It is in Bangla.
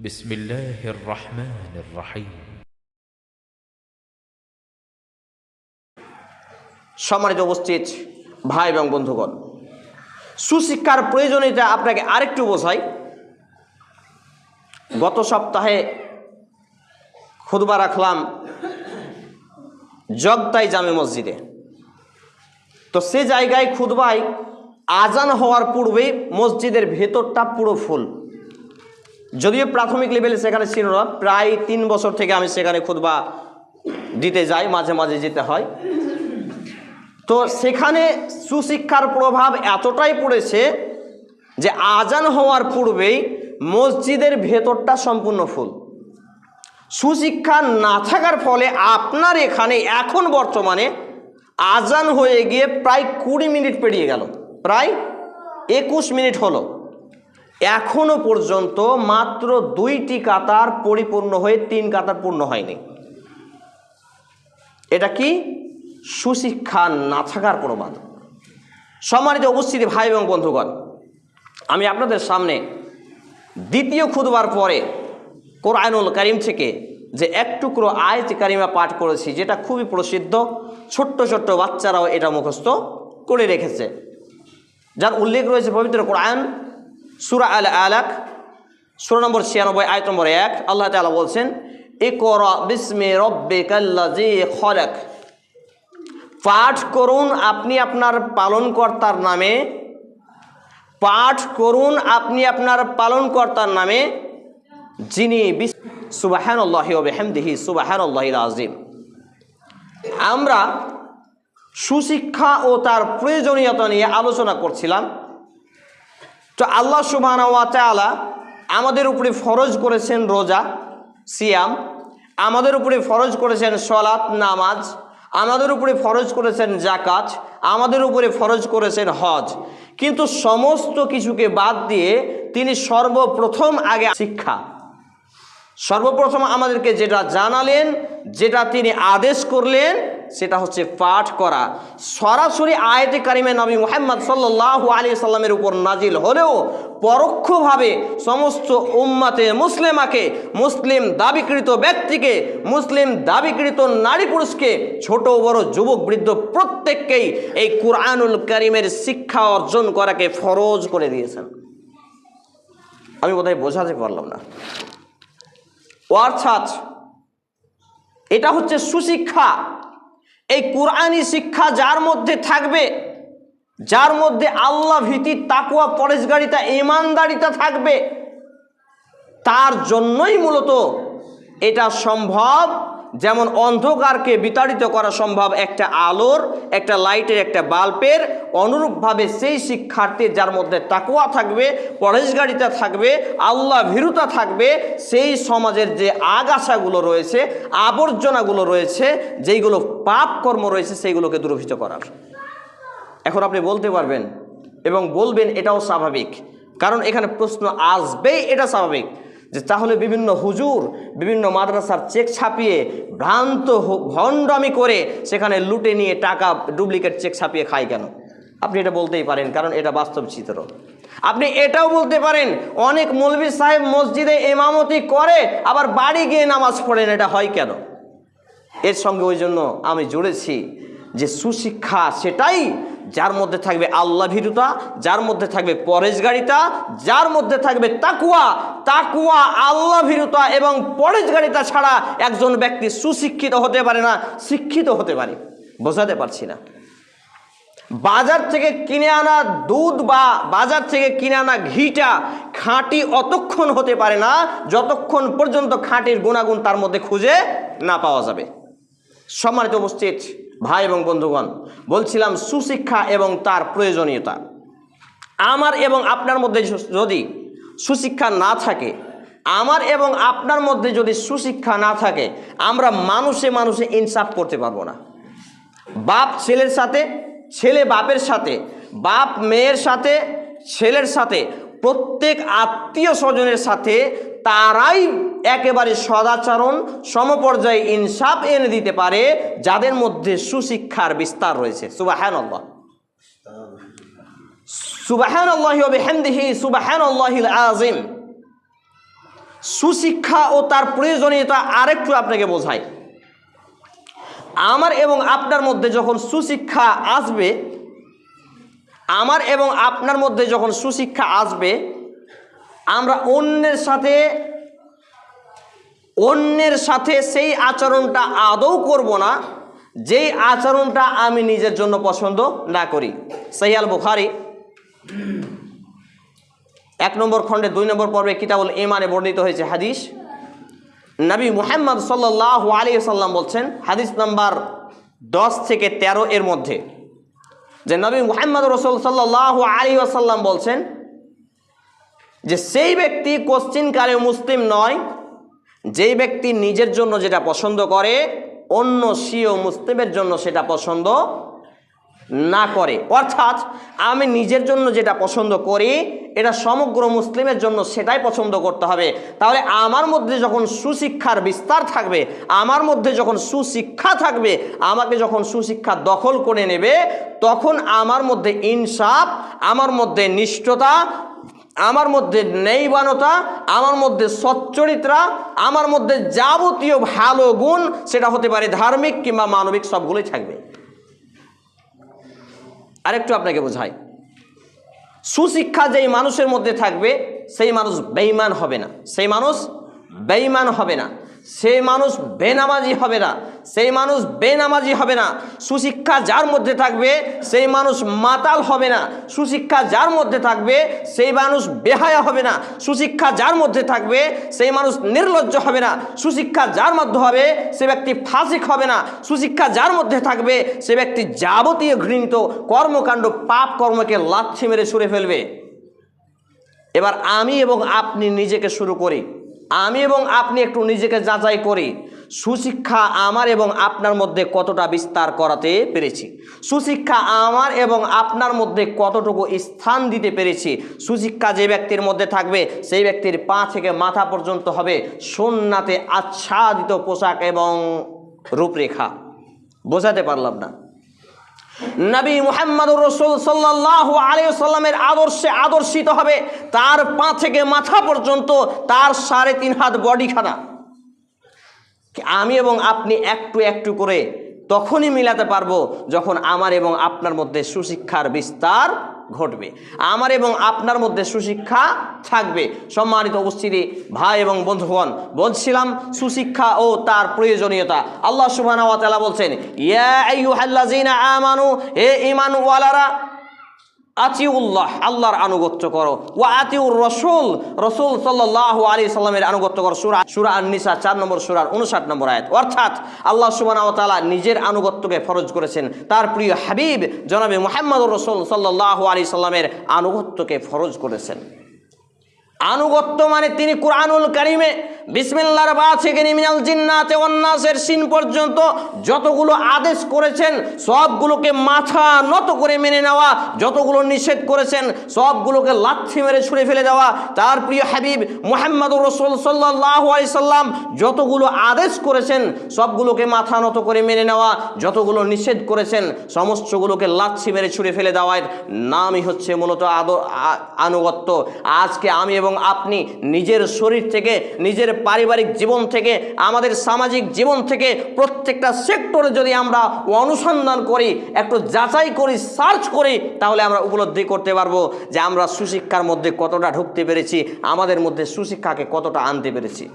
بسم الله الرحمن الرحيم সম্মানিত উপস্থিত ভাই এবং বন্ধুগণ সুশিক্ষার প্রয়োজনীয়তা আপনাকে আরেকটু বোঝাই গত সপ্তাহে খুদবা রাখলাম জগতাই জামে মসজিদে তো সে জায়গায় খুদবাই আজান হওয়ার পূর্বেই মসজিদের ভেতরটা পুরো ফুল যদিও প্রাথমিক লেভেলে সেখানে ছিল না, প্রায় তিন বছর থেকে আমি সেখানে খুদবা দিতে যাই, মাঝে মাঝে যেতে হয়। তো সেখানে সুশিক্ষার প্রভাব এতটাই পড়েছে যে আজান হওয়ার পূর্বেই মসজিদের ভেতরটা সম্পূর্ণ ফুল। সুশিক্ষা না থাকার ফলে আপনার এখানে এখন বর্তমানে আজান হয়ে গিয়ে প্রায় কুড়ি মিনিট পেরিয়ে গেল, প্রায় একুশ মিনিট হলো। এখনও পর্যন্ত মাত্র দুইটি কাতার পরিপূর্ণ হয়ে তিন কাতার পূর্ণ হয়নি। এটা কি? সুশিক্ষা না থাকার প্রমাণ সম্মানিত উপস্থিতি ভাই এবং বন্ধুগণ, আমি আপনাদের সামনে দ্বিতীয় খুদবার পরে কোরআনুল করিম থেকে যে এক টুকরো আয়ত কারিমা পাঠ করেছি, যেটা খুবই প্রসিদ্ধ, ছোট্ট ছোট্ট বাচ্চারাও এটা মুখস্থ করে রেখেছে। যার উল্লেখ রয়েছে পবিত্র কোরআন সুরা আল আলাক সুরা নম্বর ছিয়ানব্বই, আয়ত নম্বর এক, আল্লাহ তালা বলছেন পাঠ করুন আপনি আপনার পালনকর্তার নামে, পাঠ করুন আপনি আপনার পালনকর্তার নামে, যিনি সুবাহান আল্লাহি ওবেহেমদিহি সুবাহান আল্লাহিল আজিম আমরা সুশিক্ষা ও তার প্রয়োজনীয়তা নিয়ে আলোচনা করছিলাম। তো আল্লাহ সুবাহ আমাদের উপরে ফরজ করেছেন রোজা, সিয়াম, আমাদের উপরে ফরজ করেছেন সলাৎ, নামাজ, আমাদের উপরে ফরজ করেছেন জাকাত আমাদের উপরে ফরজ করেছেন হজ। কিন্তু সমস্ত কিছুকে বাদ দিয়ে তিনি সর্বপ্রথম আগে শিক্ষা। সর্বপ্রথম আমাদেরকে যেটা জানালেন, যেটা তিনি আদেশ করলেন সেটা হচ্ছে পাঠ করা। সরাসরি আয়তে কারিমে নবী মোহাম্মদ সাল্লাহ আলী সাল্লামের উপর নাজিল হলেও পরোক্ষভাবে সমস্ত উম্মাতে মুসলিমাকে, মুসলিম দাবিকৃত ব্যক্তিকে, মুসলিম দাবিকৃত নারী পুরুষকে, ছোট, বড়, যুবক, বৃদ্ধ প্রত্যেককেই এই কুরআনুল করিমের শিক্ষা অর্জন করাকে ফরজ করে দিয়েছেন। আমি বোধহয় বোঝাতে পারলাম না। অর্থাৎ এটা হচ্ছে সুশিক্ষা। এই কোরআনী শিক্ষা যার মধ্যে থাকবে, যার মধ্যে আল্লাহ ভীতি তাকুয়া পরেশগারিতা ইমানদারিতা থাকবে, তার জন্যই মূলত এটা সম্ভব যেমন অন্ধকারকে বিতাড়িত করা সম্ভব একটা আলোর, একটা লাইটের একটা বাল্বের, অনুরূপভাবে সেই শিক্ষার্থীর যার মধ্যে তাকুয়া থাকবে পরেশগারিতা থাকবে, আল্লাহ ভীরুতা থাকবে, সেই সমাজের যে আগাছাগুলো রয়েছে, আবর্জনাগুলো রয়েছে, যেইগুলো পাপ কর্ম রয়েছে, সেইগুলোকে দূরভূত করার। এখন আপনি বলতে পারবেন এবং বলবেন এটাও স্বাভাবিক। কারণ এখানে প্রশ্ন আসবেই, এটা স্বাভাবিক। যে তাহলে বিভিন্ন হুজুর, বিভিন্ন মাদ্রাসার চেক ছাপিয়ে ভ্রান্ত ভণ্ডামি করে সেখানে লুটে নিয়ে টাকা ডুপ্লিকেট চেক ছাপিয়ে খায় কেন? আপনি এটা বলতেই পারেন, কারণ এটা বাস্তব চিত্র। আপনি এটাও বলতে পারেন, অনেক মৌলবী সাহেব মসজিদে এমামতি করে, আবার বাড়ি গিয়ে নামাজ পড়েন, এটা হয় কেন? এর সঙ্গে ওই জন্য আমি জুড়েছি যে সুশিক্ষা সেটাই যার মধ্যে থাকবে আল্লাহ ভীরুতা যার মধ্যে থাকবে পরেশগারিতা, যার মধ্যে থাকবে তাকুয়া। তাকুয়া আল্লাহ ভীরুতা এবং পরেশগারিতা ছাড়া একজন ব্যক্তি সুশিক্ষিত হতে পারে না, শিক্ষিত হতে পারে। বোঝাতে পারছি না। বাজার থেকে কিনে আনা দুধ বা বাজার থেকে কিনে আনা ঘিটা খাঁটি অতক্ষণ হতে পারে না, যতক্ষণ পর্যন্ত খাঁটির গুণাগুণ তার মধ্যে খুঁজে না পাওয়া যাবে। সম্মানিত উপস্থিত ভাই এবং বন্ধুগণ, বলছিলাম সুশিক্ষা এবং তার প্রয়োজনীয়তা। আমার এবং আপনার মধ্যে যদি সুশিক্ষা না থাকে, আমার এবং আপনার মধ্যে যদি সুশিক্ষা না থাকে, আমরা মানুষে মানুষে ইনসাফ করতে পারব না। বাপ ছেলের সাথে, ছেলে বাপের সাথে, বাপ মেয়ের সাথে, ছেলের সাথে, প্রত্যেক আত্মীয় স্বজনের সাথে তারাই একেবারে সদাচরণ, সমপর্যায়ে ইনসাফ এনে দিতে পারে, যাদের মধ্যে সুশিক্ষার বিস্তার রয়েছে। সুবাহান আল্লাহ সুবাহান আল্লাহি সুবাহান আল্লাহিল আজিম সুশিক্ষা ও তার প্রয়োজনীয়তা আরেকটু আপনাকে বোঝায় আমার এবং আপনার মধ্যে যখন সুশিক্ষা আসবে, আমার এবং আপনার মধ্যে যখন সুশিক্ষা আসবে আমরা অন্যের সাথে অন্যের সাথে সেই আচরণটা আদৌ করব না, যেই আচরণটা আমি নিজের জন্য পছন্দ না করি। সহিয়াল বুখারি, এক নম্বর খণ্ডে দুই নম্বর পর্বে কিতাবুল ইমানে বর্ণিত হয়েছে হাদিস। নবী মুহাম্মদ সাল্লাহ আলী সাল্লাম বলছেন, হাদিস নাম্বার দশ থেকে তেরো এর মধ্যে, যে নবী মুহাম্মদ রসুল সাল্লাহ আলী আসাল্লাম বলছেন যে সেই ব্যক্তি কোশ্চিনকালে মুসলিম নয়, যেই ব্যক্তি নিজের জন্য যেটা পছন্দ করে, অন্য সিও মুসলিমের জন্য সেটা পছন্দ না করে। অর্থাৎ আমি নিজের জন্য যেটা পছন্দ করি, এটা সমগ্র মুসলিমের জন্য সেটাই পছন্দ করতে হবে। তাহলে আমার মধ্যে যখন সুশিক্ষার বিস্তার থাকবে, আমার মধ্যে যখন সুশিক্ষা থাকবে, আমাকে যখন সুশিক্ষা দখল করে নেবে, তখন আমার মধ্যে ইনসাফ, আমার মধ্যে নিষ্ঠতা আমার মধ্যে নেইবানতা, আমার মধ্যে সচ্চরিত্রা, আমার মধ্যে যাবতীয় ভালো গুণ, সেটা হতে পারে ধার্মিক কিংবা মানবিক, সবগুলোই থাকবে। আরেকটু আপনাকে বোঝাই। সুশিক্ষা যেই মানুষের মধ্যে থাকবে, সেই মানুষ বেইমান হবে না। সেই মানুষ বেইমান হবে না। সেই মানুষ বেনামাজি হবে না, সেই মানুষ বেনামাজি হবে না। সুশিক্ষা যার মধ্যে থাকবে, সেই মানুষ মাতাল হবে না। সুশিক্ষা যার মধ্যে থাকবে, সেই মানুষ বেহায়া হবে না। সুশিক্ষা যার মধ্যে থাকবে, সেই মানুষ নির্লজ্জ হবে না। সুশিক্ষা যার মধ্যে হবে, সে ব্যক্তি ফাসিক হবে না। সুশিক্ষা যার মধ্যে থাকবে, সে ব্যক্তি যাবতীয় ঘৃণিত কর্মকাণ্ড, পাপ কর্মকে লাচ্ছি মেরে ছুঁড়ে ফেলবে। এবার আমি এবং আপনি নিজেকে শুরু করি। আমি এবং আপনি একটু নিজেকে যাচাই করি। সুশিক্ষা আমার এবং আপনার মধ্যে কতটা বিস্তার করাতে পেরেছি? সুশিক্ষা আমার এবং আপনার মধ্যে কতটুকু স্থান দিতে পেরেছি? সুশিক্ষা যে ব্যক্তির মধ্যে থাকবে, সেই ব্যক্তির পা থেকে মাথা পর্যন্ত হবে সোননাতে আচ্ছাদিত পোশাক এবং রূপরেখা। বোঝাতে পারলাম না। নবী মুহাম্মদ রসুল সাল্লাহ আলিয়াল্লামের আদর্শে আদর্শিত হবে। তার পা থেকে মাথা পর্যন্ত তার সাড়ে তিন হাত বডি বডিখানা। আমি এবং আপনি একটু একটু করে তখনই মিলাতে পারব যখন আমার এবং আপনার মধ্যে সুশিক্ষার বিস্তার ঘটবে। আমার এবং আপনার মধ্যে সুশিক্ষা থাকবে। সম্মানিত উপস্থিতি, ভাই এবং বন্ধুগণ, বলছিলাম সুশিক্ষা ও তার প্রয়োজনীয়তা। আল্লাহ সুবাহ বলছেন, ইয়া আমানু, হে ঈমানওয়ালারা আতিউল্লাহ, আল্লাহর আনুগত্য করো। ও আতিউর রসুল রসুল সাল্লাহ আলী সাল্লামের আনুগত্য করো। সুরা সুরা নিসা চার নম্বর, সুরার উনষাট নম্বর আয়াত। অর্থাৎ আল্লাহ সুবাহ তালা নিজের আনুগত্যকে ফরজ করেছেন। তার প্রিয় হাবিব, জনাবে মোহাম্মদ রসুল সাল্লাহ আলী সাল্লামের আনুগত্যকে ফরজ করেছেন। আনুগত্য মানে তিনি কোরআনুল কারিমে বিসমিল্লার বা থেকে নিমিনাল জিন্নাতে অন্নাসের সিন পর্যন্ত যতগুলো আদেশ করেছেন, সবগুলোকে মাথা নত করে মেনে নেওয়া, যতগুলো নিষেধ করেছেন, সবগুলোকে লাথি মেরে ছুঁড়ে ফেলে দেওয়া, তার প্রিয় হাবিব মোহাম্মদ রসুল সাল্লাহ সাল্লাম যতগুলো আদেশ করেছেন, সবগুলোকে মাথা নত করে মেনে নেওয়া, যতগুলো নিষেধ করেছেন, সমস্তগুলোকে লাচ্ছি মেরে ছুঁড়ে ফেলে দেওয়ার নামই হচ্ছে মূলত আদ আ- আনুগত্য। আজকে আমি এবং আপনি নিজের শরীর থেকে নিজের পারিবারিক জীবন থেকে, আমাদের সামাজিক জীবন থেকে প্রত্যেকটা সেক্টরে যদি আমরা অনুসন্ধান করি, একটু যাচাই করি, সার্চ করি, তাহলে আমরা উপলব্ধি করতে পারব যে আমরা সুশিক্ষার মধ্যে কতটা ঢুকতে পেরেছি, আমাদের মধ্যে সুশিক্ষাকে কতটা আনতে পেরেছি।